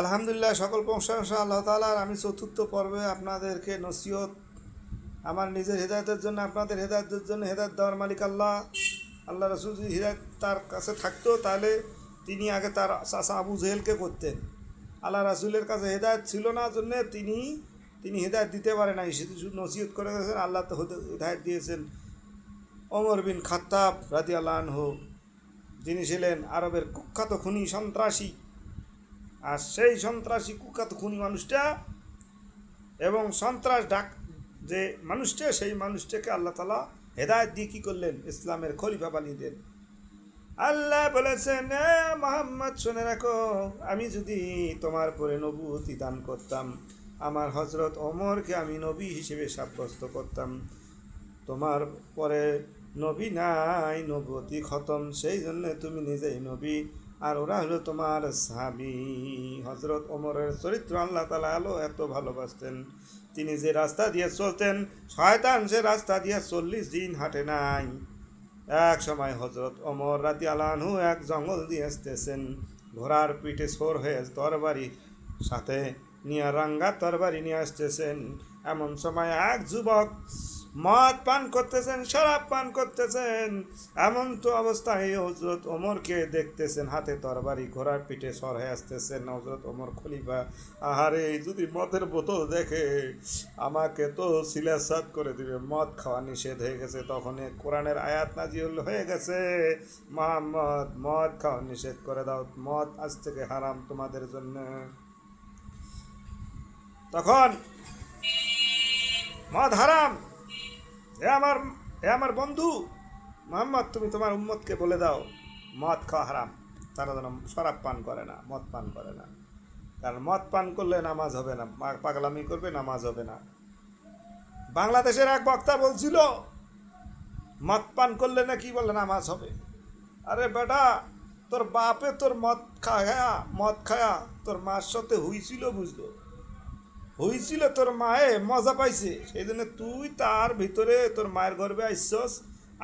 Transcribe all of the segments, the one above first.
আলহামদুলিল্লাহ, সকল প্রশংসা আল্লাহ তালার আমি চতুর্থ পর্বে আপনাদেরকে নসিহত, আমার নিজের হেদায়তের জন্য, আপনাদের হেদায়তের জন্য হেদায়ত দেওয়ার মালিক আল্লাহ। আল্লাহ রসুল যদি হৃদায়ত তার কাছে থাকতো, তাহলে তিনি আগে তার চাষা আবু জেহেলকে করতেন। আল্লাহ রাসুলের কাছে হেদায়ত ছিল না, জন্যে তিনি তিনি হেদায়ত দিতে পারে নাই। শুধু নসিহত করে গেছেন, আল্লাহ তো হেদায়ত দিয়েছেন। ওমর বিন খাত্তাব রাজি আল্লাহ যিনি ছিলেন আরবের কুখ্যাত খুনি সন্ত্রাসী আর সেই সন্ত্রাসী কুখ্যাত খুনি মানুষটা এবং সন্ত্রাস ডাক যে মানুষটা, সেই মানুষটাকে আল্লাহ তালা হেদায়ত দিয়ে কী করলেন? ইসলামের খলিফা বানিয়ে দেন আল্লাহ বলেছেন, "এ মোহাম্মদ, শুনে রাখো, আমি যদি তোমার পরে নবুতি দান করতাম, আমার হজরত অমরকে আমি নবী হিসেবে সাব্যস্ত করতাম, তোমার পরে নবী নাই নবতী খতম, সেই জন্য তুমি নিজেই নবী। আর ওরা হলো তোমার সাবি হজরত ওমরের চরিত্র আল্লাহ তালা আলো এত ভালোবাসতেন। তিনি যে রাস্তা দিয়ে চলতেন, শয়তান সে রাস্তা দিয়ে চল্লিশ দিন হাঁটে নাই। এক সময় হজরত অমর রাতি আলানহু এক জঙ্গল দিয়ে আসতেছেন। ঘোড়ার পিঠে সোর হয়ে তরবারি সাথে নিয়ে রাঙ্গা তরবারি নিয়ে আসতেছেন। এমন সময় এক যুবক মদ পান করতেছেন, শরাব পান করতেছেন। এমন তো অবস্থায় হজরত ওমরকে দেখতেছেন, হাতে তরবারি ঘোড়ার পিঠে সর হয়ে আসতেছেন। হজরত ওমর খলিফা, আহারে, যদি মদের বোতল দেখে, আমাকে তো সিলাসাত করে দিবে। মদ খাওয়া নিষেধ হয়ে গেছে। তখন কোরআনের আয়াত নাজিউল হয়ে গেছে। মোহাম্মদ, মদ খাওয়া নিষেধ করে দাও। মদ আজ থেকে হারাম তোমাদের জন্য। তখন মদ হারাম। হে আমার হে আমার বন্ধু। মোহাম্মদ, তুমি তোমার উম্মতকে বলে দাও, মদ খাওয়া হারাম। তারা যেন শরাব পান করে না, মদ পান করে না। কারণ মদ পান করলে নামাজ হবে না পাগলামি করবে, নামাজ হবে না। বাংলাদেশের এক বক্তা বলছিল, মদ পান করলে না কি বলে নামাজ হবে। আরে বেটা, তোর বাপে তোর মদ খায়া মদ খায়া তোর মার সাথে হইছিল বুঝলো? হয়েছিল তোর মায়ে, মজা পাইছে। সেই জন্য তুই তার ভিতরে তোর মায়ের গর্বে আইসস।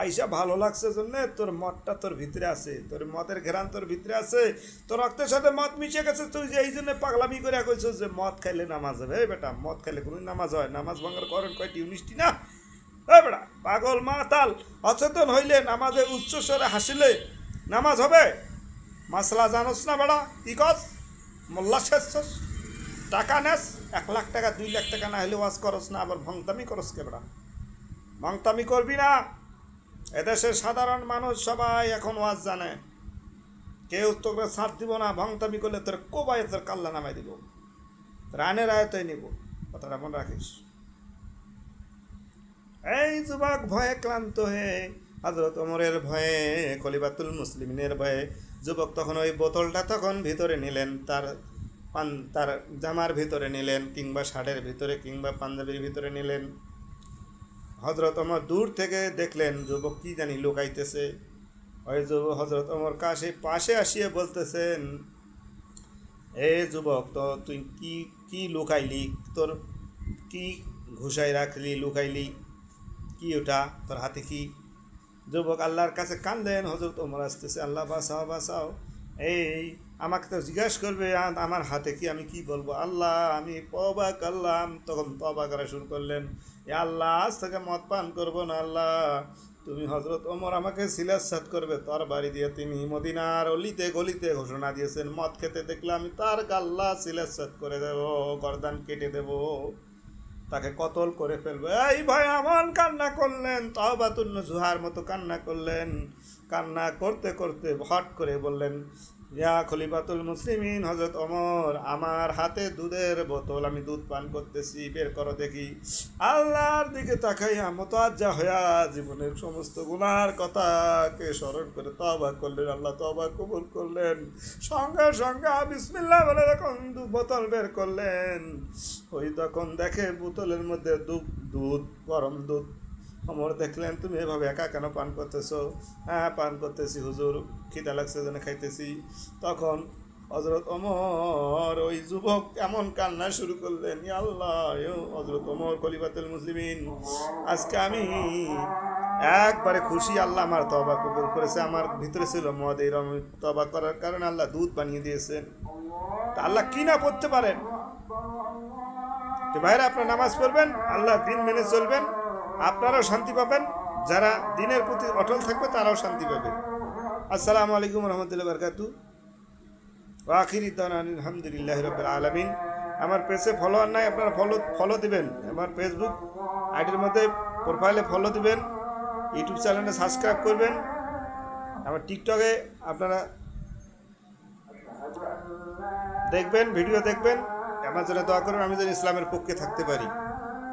আইসা ভালো লাগছে জন্য তোর মদটা তোর ভিতরে আছে। তোর মদের ঘেরান তোর ভিতরে আছে। তোর রক্তের সাথে মদ মিশে গেছে তুই যে এই জন্য পাগলামি করে কইছিস যে মদ খাইলে নামাজ হবে। বেটা, মদ খাইলে কোনো নামাজ হয় নামাজ ভাঙার করেন কয়টি? উনিশটি না? এই বেটা, পাগল মাতাল। অচেতন হইলে নামাজে উচ্চস্বরে হাসিলে নামাজ হবে। মাসলা জানোস না বেড়া কি কস? মোল্লা শেষ টাকা নেস, এক লাখ টাকা, দুই লাখ টাকা না হলে ওয়াজ করস না, আবার ভংতামি করস কেবড়া ভংতামি করবি না। এদেশের সাধারণ মানুষ সবাই এখন ওয়াজ জানে। কেউ তোকে ছাড় দিব না, ভংতামি করলে তোর কোবাই তোর কাল্লা নামাই দিব। রানের আয়তাই নিব, কথাটা মনে রাখিস। এই যুবক ভয়ে ক্লান্ত হয়ে হজরত ওমরের ভয়ে কলিবাতুল মুসলিমিনের ভয়ে, যুবক তখন ওই বোতলটা তখন ভিতরে নিলেন, তার পান তার জামার ভিতরে নিলেন কিংবা শার্টের ভিতরে কিংবা পাঞ্জাবির ভিতরে নিলেন। হজরত ওমর দূর থেকে দেখলেন, যুবক কি জানি লুকাইতেছে। ওই যুবক হজরত ওমর কাছে পাশে আসিয়ে বলতেছেন, এ যুবক, তো তুই কি কি লুকাইলি? তোর কি ঘুষাই রাখলি, লুকাইলি? কি ওটা? তোর হাতে কি? যুবক আল্লাহর কাছে কান্দেন হজরত ওমর আসতেছে, আল্লাহ বাঁচাও বাঁচাও। এই আমাকে তো জিজ্ঞাসা করবে আমার হাতে কি আমি কি বলব? আল্লাহ, আমি তবা করলাম। তখন তবা করা শুরু করলেন। আল্লাহ, আজ থেকে মদ পান করব না আল্লাহ। তুমি হজরত ওমর আমাকে সিলাসাত করবে, তার বাড়ি দিয়ে তিনি মদিনার অলিতে গলিতে ঘোষণা দিয়েছেন, মদ খেতে দেখলে আমি তার গাল্লা সিলাসাত করে দেবো, গরদান কেটে দেবো। তাকে কতল করে ফেলবে? এই ভাই আমার কান্না করলেন তহবাতুল জুহার মতো কান্না করলেন। কান্না করতে করতে হট করে বললেন ইয়া খলিফাতুল মুসলিমিন হজরত ওমর, আমার হাতে দুধের বোতল, আমি দুধ পান করতেছি, বের করো দেখি। আল্লাহর দিকে তাকাইয়া মতাজ্জা হইয়া জীবনের সমস্ত গুনার কথাকে স্মরণ করে তবা করলেন, আল্লাহ তবা কবুল করলেন। সঙ্গে সঙ্গে বিসমিল্লাহ বলে যখন দু বোতল বের করলেন, ওই তখন দেখে বোতলের মধ্যে দুধ দুধ, গরম দুধ অমর দেখলেন, তুমি এভাবে একা কেন পান করতেছো? হ্যাঁ পান করতেছি, হুজুর, খিদা লাগছে জন্য খাইতেছি। তখন হজরত অমর ওই যুবক এমন কান্না শুরু করলেন আল্লাহ হজরত অমর কলিবাতুল মুসলিমিন, আজকে আমি একবারে খুশি, আল্লাহ আমার তবা কবুল করেছে। আমার ভিতরে ছিল মদ, এই তবা করার কারণে আল্লাহ দুধ বানিয়ে দিয়েছেন। তা আল্লাহ কি না পড়তে পারেন? তো ভাইরা, আপনার নামাজ পড়বেন, আল্লাহ দিন মেনে চলবেন। আপনারাও শান্তি পাবেন। যারা দিনের প্রতি অটল থাকবে, তারাও শান্তি পাবে। আসসালামু আলাইকুম রহমতুল্লাহ বরকাতু আখিরি আলহামদুলিল্লাহ রবিল আলমিন। আমার পেজে ফলোয়ার নাই, আপনারা ফলো ফলো দিবেন। আমার ফেসবুক আইডির মধ্যে প্রোফাইলে ফলো দিবেন। ইউটিউব চ্যানেলে সাবস্ক্রাইব করবেন। আমার টিকটকে আপনারা দেখবেন ভিডিও দেখবেন। আমার জন্য দোয়া করবেন, আমি যেন ইসলামের পক্ষে থাকতে পারি।